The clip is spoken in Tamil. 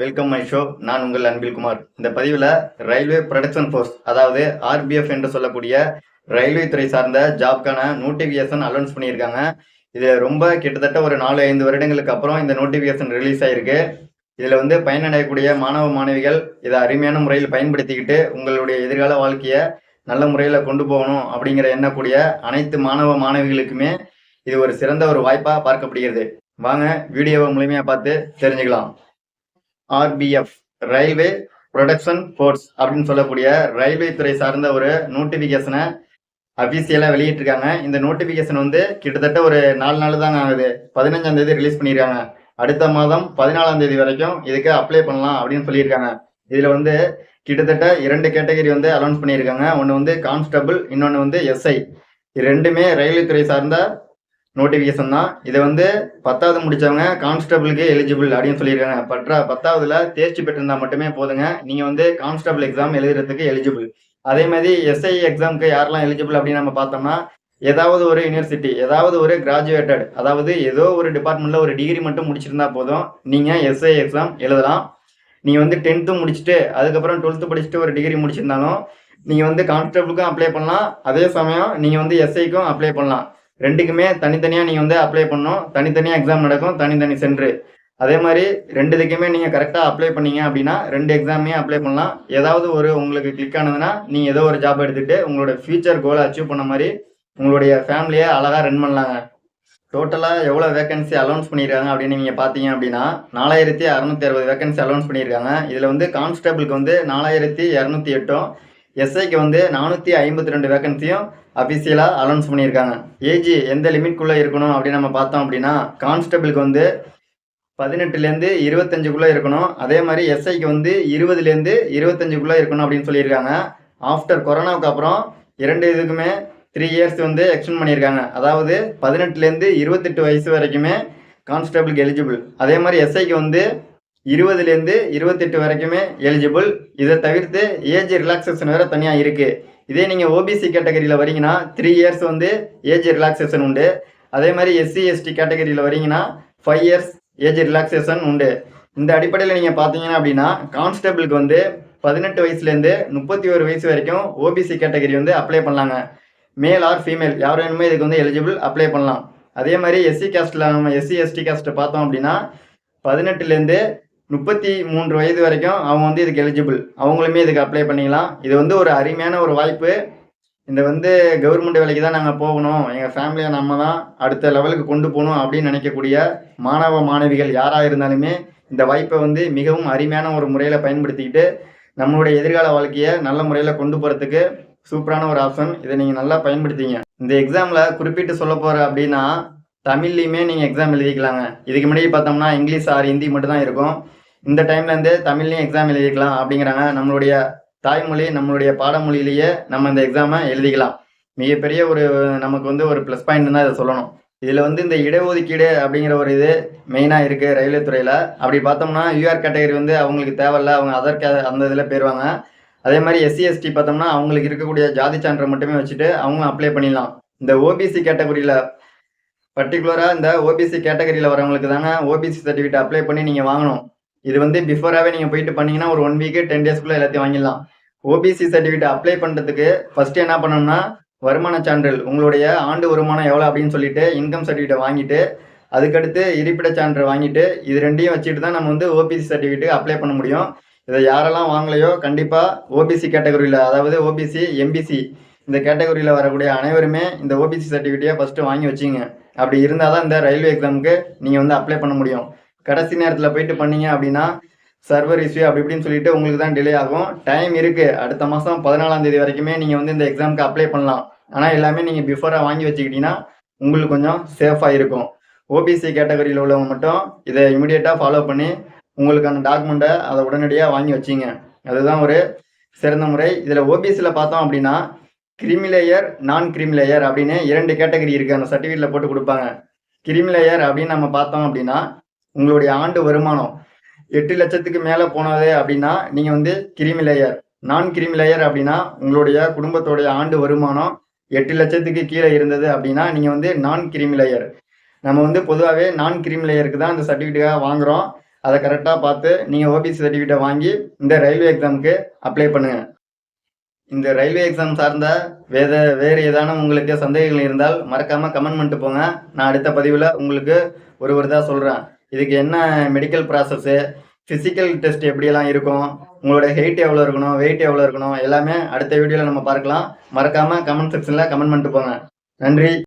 வெல்கம் மை ஷோ நான் உங்கள் அன்பில் குமார் இந்த பதிவில் ரயில்வே ப்ரொடக்ஷன் ஃபோர்ஸ் அதாவது ஆர்பிஎஃப் என்று சொல்லக்கூடிய ரயில்வே துறை சார்ந்த ஜாப்க்கான நோட்டிஃபிகேஷன் அலௌன்ஸ் பண்ணியிருக்காங்க. இது ரொம்ப கிட்டத்தட்ட ஒரு நாலு ஐந்து வருடங்களுக்கு அப்புறம் இந்த நோட்டிஃபிகேஷன் ரிலீஸ் ஆயிருக்கு. இதில் வந்து பயனடையக்கூடிய மாணவ மாணவிகள் இதை அருமையான முறையில் பயன்படுத்திக்கிட்டு உங்களுடைய எதிர்கால வாழ்க்கையை நல்ல முறையில் கொண்டு போகணும் அப்படிங்கிற எண்ணக்கூடிய அனைத்து மாணவ மாணவிகளுக்குமே இது ஒரு சிறந்த ஒரு வாய்ப்பாக பார்க்கப்படுகிறது. வாங்க வீடியோவை முழுமையாக பார்த்து தெரிஞ்சுக்கலாம். ஆர்பிஎஃப் ரயில்வே ப்ரொடக்ஷன் ஃபோர்ஸ் அப்படின்னு சொல்லக்கூடிய ரயில்வே துறை சார்ந்த ஒரு நோட்டிஃபிகேஷனை அஃபீஷியலாக வெளியிட்டிருக்காங்க. இந்த நோட்டிஃபிகேஷன் வந்து கிட்டத்தட்ட ஒரு நாலு நாள் தாங்க ஆகுது. பதினஞ்சாம் தேதி ரிலீஸ் பண்ணியிருக்காங்க. அடுத்த மாதம் பதினாலாம் தேதி வரைக்கும் இதுக்கு அப்ளை பண்ணலாம் அப்படின்னு சொல்லியிருக்காங்க. இதில் வந்து கிட்டத்தட்ட இரண்டு கேட்டகரி வந்து அலௌன்ஸ் பண்ணியிருக்காங்க. ஒன்று வந்து கான்ஸ்டபிள் இன்னொன்று வந்து எஸ்ஐ. ரெண்டுமே ரயில்வே துறை சார்ந்த நோட்டிஃபிகேஷன் தான். இதை வந்து பத்தாவது முடிச்சவங்க கான்ஸ்டபிளுக்கு எலிஜிபிள் அப்படின்னு சொல்லியிருக்காங்க. பற்றா பத்தாவதுல தேர்ச்சி பெற்றிருந்தால் மட்டுமே போதுங்க. நீங்கள் வந்து கான்ஸ்டபிள் எக்ஸாம் எழுதுறதுக்கு எலிஜிபிள் அதே மாதிரி எஸ்ஐ எக்ஸாமுக்கு யாரெல்லாம் எலிஜிபிள் அப்படின்னு நம்ம பார்த்தோம்னா ஏதாவது ஒரு யூனிவர்சிட்டி ஏதாவது ஒரு கிராஜுவேட்டட் அதாவது ஏதோ ஒரு டிபார்ட்மெண்ட்ல ஒரு டிகிரி மட்டும் முடிச்சிருந்தா போதும். நீங்கள் எஸ்ஐ எக்ஸாம் எழுதலாம். நீங்கள் வந்து டென்த்து முடிச்சுட்டு அதுக்கப்புறம் டுவெல்த்து படிச்சுட்டு ஒரு டிகிரி முடிச்சிருந்தாலும் நீங்கள் வந்து கான்ஸ்டபிளுக்கும் அப்ளை பண்ணலாம். அதே சமயம் நீங்கள் வந்து எஸ்ஐக்கும் அப்ளை பண்ணலாம். ரெண்டுக்குமே தனித்தனியாக நீங்கள் வந்து அப்ளை பண்ணணும். தனித்தனியாக எக்ஸாம் நடக்கும். தனித்தனி சென்று. அதே மாதிரி ரெண்டு இதுக்குமே நீங்கள் கரெக்டாக அப்ளை பண்ணீங்க அப்படின்னா ரெண்டு எக்ஸாமே அப்ளை பண்ணலாம். ஏதாவது ஒரு உங்களுக்கு கிளிக் ஆனதுன்னா நீங்கள் ஏதோ ஒரு ஜாப் எடுத்துகிட்டு உங்களோட ஃபியூச்சர் கோலை அச்சீவ் பண்ண மாதிரி உங்களுடைய ஃபேமிலியை அழகாக ரன் பண்ணலாங்க. டோட்டலாக எவ்வளோ வேகன்சி அலௌன்ஸ் பண்ணியிருக்காங்க அப்படின்னு நீங்கள் பார்த்தீங்க அப்படின்னா நாலாயிரத்தி அறநூற்றி அறுபது வேகன்சி அலௌன்ஸ் பண்ணியிருக்காங்க. இதில் வந்து கான்ஸ்டபிளுக்கு வந்து நாலாயிரத்தி இரநூத்தி எட்டும் எஸ்ஐக்கு வந்து நானூற்றி ஐம்பத்தி ரெண்டு வேகன்சியும் அஃபிஷியலாக அலௌன்ஸ் பண்ணியிருக்காங்க. ஏஜி எந்த லிமிட்குள்ளே இருக்கணும் அப்படின்னு நம்ம பார்த்தோம் அப்படின்னா கான்ஸ்டபிளுக்கு வந்து பதினெட்டுலேருந்து இருபத்தஞ்சுக்குள்ளே இருக்கணும். அதே மாதிரி எஸ்ஐக்கு வந்து இருபதுலேருந்து இருபத்தஞ்சுக்குள்ளே இருக்கணும் அப்படின்னு சொல்லியிருக்காங்க. ஆஃப்டர் கொரோனாவுக்கு அப்புறம் இரண்டு இதுக்குமே த்ரீ இயர்ஸ் வந்து எக்ஸ்டெண்ட் பண்ணியிருக்காங்க. அதாவது பதினெட்டுலேருந்து இருபத்தெட்டு வயசு வரைக்குமே கான்ஸ்டபிளுக்கு எலிஜிபிள் அதே மாதிரி எஸ்ஐக்கு வந்து இருபதுலேருந்து இருபத்தெட்டு வரைக்குமே எலிஜிபிள் இதை தவிர்த்து ஏஜ் ரிலாக்ஸேஷன் வேறு தனியாக இருக்குது இதே நீங்கள் ஓபிசி கேட்டகரியில் வரீங்கன்னா த்ரீ இயர்ஸ் வந்து ஏஜ் ரிலாக்ஸேஷன் உண்டு. அதே மாதிரி எஸ்சி எஸ்டி கேட்டகரியில் வரீங்கன்னா ஃபைவ் இயர்ஸ் ஏஜ் ரிலாக்ஸேஷன் உண்டு. இந்த அடிப்படையில் நீங்கள் பார்த்தீங்கன்னா அப்படின்னா கான்ஸ்டபிளுக்கு வந்து பதினெட்டு வயசுலேருந்து முப்பத்தி ஒரு வயசு வரைக்கும் ஓபிசி கேட்டகரி வந்து அப்ளை பண்ணலாங்க. மேல் ஆர் ஃபீமேல் யார் வேணுமோ இதுக்கு வந்து எலிஜிபிள் அப்ளை பண்ணலாம். அதே மாதிரி எஸ்சி காஸ்ட்டில் நம்ம எஸ்சி எஸ்டி காஸ்ட்டை பார்த்தோம் அப்படின்னா பதினெட்டுலேருந்து முப்பத்தி மூன்று வயது வரைக்கும் அவங்க வந்து இதுக்கு எலிஜிபிள் அவங்களுமே இதுக்கு அப்ளை பண்ணிக்கலாம். இது வந்து ஒரு அருமையான ஒரு வாய்ப்பு. இந்த வந்து கவர்மெண்ட் வேலைக்கு தான் நாங்கள் போகணும். எங்கள் ஃபேமிலியை நம்ம தான் அடுத்த லெவலுக்கு கொண்டு போகணும் அப்படின்னு நினைக்கக்கூடிய மாணவ மாணவிகள் யாராக இருந்தாலுமே இந்த வாய்ப்பை வந்து மிகவும் அருமையான ஒரு முறையில் பயன்படுத்திக்கிட்டு நம்மளுடைய எதிர்கால வாழ்க்கையை நல்ல முறையில் கொண்டு போகிறதுக்கு சூப்பரான ஒரு ஆப்ஷன் இதை நீங்கள் நல்லா பயன்படுத்திங்க இந்த எக்ஸாமில் குறிப்பிட்டு சொல்ல போகிற அப்படின்னா தமிழ்லையுமே நீங்கள் எக்ஸாம் எழுதிக்கலாங்க. இதுக்கு முன்னாடி பார்த்தோம்னா இங்கிலீஷ் ஆர் ஹிந்தி மட்டும் தான் இருக்கும். இந்த டைம்லேருந்து தமிழ்லையும் எக்ஸாம் எழுதிக்கலாம் அப்படிங்கிறாங்க. நம்மளுடைய தாய்மொழி நம்மளுடைய பாடமொழியிலேயே நம்ம இந்த எக்ஸாமை எழுதிக்கலாம். மிகப்பெரிய ஒரு நமக்கு வந்து ஒரு ப்ளஸ் பாயிண்ட் தான் இதை சொல்லணும். இதில் வந்து இந்த இடஒதுக்கீடு அப்படிங்கிற ஒரு இது மெயினாக இருக்குது ரயில்வே துறையில். அப்படி பார்த்தோம்னா யூஆர் கேட்டகரி வந்து அவங்களுக்கு தேவையில்ல. அவங்க அதர் கே அந்த இதில் போயிடுவாங்க அதே மாதிரி எஸ்சி எஸ்டி பார்த்தோம்னா அவங்களுக்கு இருக்கக்கூடிய ஜாதி சான்றை மட்டுமே வச்சுட்டு அவங்களும் அப்ளை பண்ணிடலாம். இந்த ஓபிசி கேட்டகரியில் பர்டிகுலராக இந்த ஓபிசி கேட்டகரியில் வரவங்களுக்கு தாங்க ஓபிசி சர்டிஃபிகேட் அப்ளை பண்ணி நீங்கள் வாங்கணும். இது வந்து பிஃபோராகவே நீங்கள் போயிட்டு பண்ணீங்கன்னா ஒரு ஒன் வீக்கு டென் டேஸ்க்குள்ளே எல்லாத்தையும் வாங்கிடலாம். ஓபிசி சர்டிஃபிகேட் அப்ளை பண்ணுறதுக்கு ஃபஸ்ட்டு என்ன பண்ணணும்னா வருமான சான்றிதழ் உங்களுடைய ஆண்டு வருமானம் எவ்வளோ அப்படின்னு சொல்லிட்டு இன்கம் சர்டிஃபிகேட் வாங்கிட்டு அதுக்கடுத்து இருப்பிட சான்றிதழ் வாங்கிட்டு இது ரெண்டையும் வச்சுட்டு தான் நம்ம வந்து ஓபிசி சர்டிஃபிகேட் அப்ளை பண்ண முடியும். இதை யாரெல்லாம் வாங்கலையோ கண்டிப்பாக ஓபிசி கேட்டகரியில் அதாவது ஓபிசி எம்பிசி இந்த கேட்டகரியில் வரக்கூடிய அனைவருமே இந்த ஓபிசி சர்டிஃபிகேட்டை ஃபஸ்ட்டு வாங்கி வச்சுங்க அப்படி இருந்தால் தான் இந்த ரயில்வே எக்ஸாமுக்கு நீங்கள் வந்து அப்ளை பண்ண முடியும். கடைசி நேரத்தில் போயிட்டு பண்ணீங்க அப்படின்னா சர்வர் இஷ்யூ அப்படி இப்படின்னு சொல்லிட்டு உங்களுக்கு தான் டிலே ஆகும். டைம் இருக்குது அடுத்த மாதம் பதினாலாம் தேதி வரைக்குமே நீங்கள் வந்து இந்த எக்ஸாமுக்கு அப்ளை பண்ணலாம். ஆனால் எல்லாமே நீங்கள் பிஃபோராக வாங்கி வச்சுக்கிட்டீங்கன்னா உங்களுக்கு கொஞ்சம் சேஃபாக இருக்கும். ஓபிசி கேட்டகரியில் உள்ளவங்க மட்டும் இதை இமிடியேட்டாக ஃபாலோ பண்ணி உங்களுக்கான டாக்குமெண்ட்டை அதை உடனடியாக வாங்கி வச்சிங்க. அதுதான் ஒரு சிறந்த முறை. இதில் ஓபிசியில் பார்த்தோம் அப்படின்னா கிரிமிலேயர் நான் கிரிமிலேயர் அப்படின்னு இரண்டு கேட்டகரி இருக்குது அந்த சர்டிஃபிகேட்டில் போட்டு கொடுப்பாங்க. கிரிமிலேயர் அப்படின்னு நம்ம பார்த்தோம் அப்படின்னா உங்களுடைய ஆண்டு வருமானம் எட்டு லட்சத்துக்கு மேலே போனது அப்படின்னா நீங்கள் வந்து கிரிமி லேயர் நான் கிரிமி லேயர் அப்படின்னா உங்களுடைய குடும்பத்தோடைய ஆண்டு வருமானம் எட்டு லட்சத்துக்கு கீழே இருந்தது அப்படின்னா நீங்கள் வந்து நான் கிரிமி லேயர். நம்ம வந்து பொதுவாகவே நான் கிரிமி லேயருக்கு தான் அந்த சர்டிஃபிகேட்டாக வாங்குகிறோம் அதை கரெக்டாக பார்த்து நீங்கள் ஓபிசி சர்டிஃபிகேட்டை வாங்கி இந்த ரயில்வே எக்ஸாமுக்கு அப்ளை பண்ணுங்கள் இந்த ரயில்வே எக்ஸாம் சார்ந்த வேத வேறு ஏதானும் உங்களுக்கு சந்தேகங்கள் இருந்தால் மறக்காமல் கமெண்ட் பண்ணிட்டு போங்க. நான் அடுத்த பதிவில் உங்களுக்கு ஒரு ஒரு தான் சொல்கிறேன் இதுக்கு என்ன மெடிக்கல் ப்ராசஸ்ஸு ஃபிசிக்கல் டெஸ்ட் எப்படியெல்லாம் இருக்கும் உங்களோட ஹெயிட் எவ்வளோ இருக்கணும் வெயிட் எவ்வளோ இருக்கணும் எல்லாமே அடுத்த வீடியோவில் நம்ம பார்க்கலாம். மறக்காமல் கமெண்ட் செக்ஷனில் கமெண்ட் பண்ணிட்டு போங்க. நன்றி.